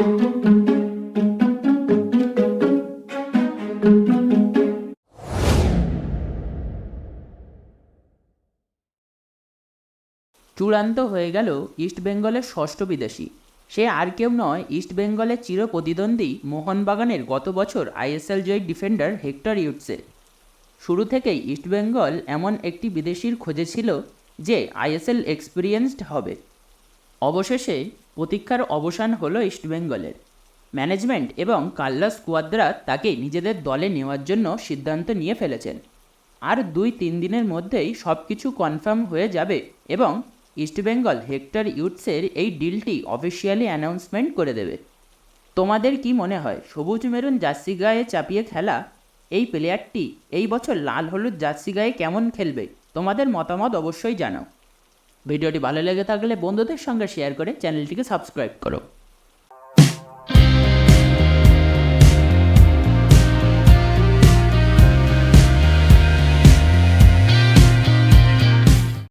চূড়ান্ত হয়ে গেল ইস্টবেঙ্গলের ষষ্ঠ বিদেশি। সে আর কেউ নয় ইস্টবেঙ্গলের চির প্রতিদ্বন্দ্বী মোহনবাগানের গত বছর আইএসএল জয়ী ডিফেন্ডার হেক্টর ইউটসে। শুরু থেকেই ইস্টবেঙ্গল এমন একটি বিদেশির খোঁজে ছিল যে আইএসএল এক্সপিরিয়েন্সড হবে। অবশেষে প্রতীক্ষার অবসান হলো ইস্টবেঙ্গলের ম্যানেজমেন্ট এবং কাল্লাস স্কোয়াদ্রা তাকে নিজেদের দলে নেওয়ার জন্য সিদ্ধান্ত নিয়ে ফেলেছেন। আর দুই তিন দিনের মধ্যেই সব কিছু কনফার্ম হয়ে যাবে এবং ইস্টবেঙ্গল হেক্টর ইউটসের এই ডিলটি অফিসিয়ালি অ্যানাউন্সমেন্ট করে দেবে। তোমাদের কি মনে হয়, সবুজ মেরুন জার্সি গায়ে চাপিয়ে খেলা? এই প্লেয়ারটি এই বছর লাল হলুদ জার্সি গায়ে কেমন খেলবে? তোমাদের মতামত অবশ্যই জানাও। ভিডিওটি ভালো লেগে থাকলে বন্ধুদের সঙ্গে শেয়ার করে চ্যানেলটিকে সাবস্ক্রাইব করো।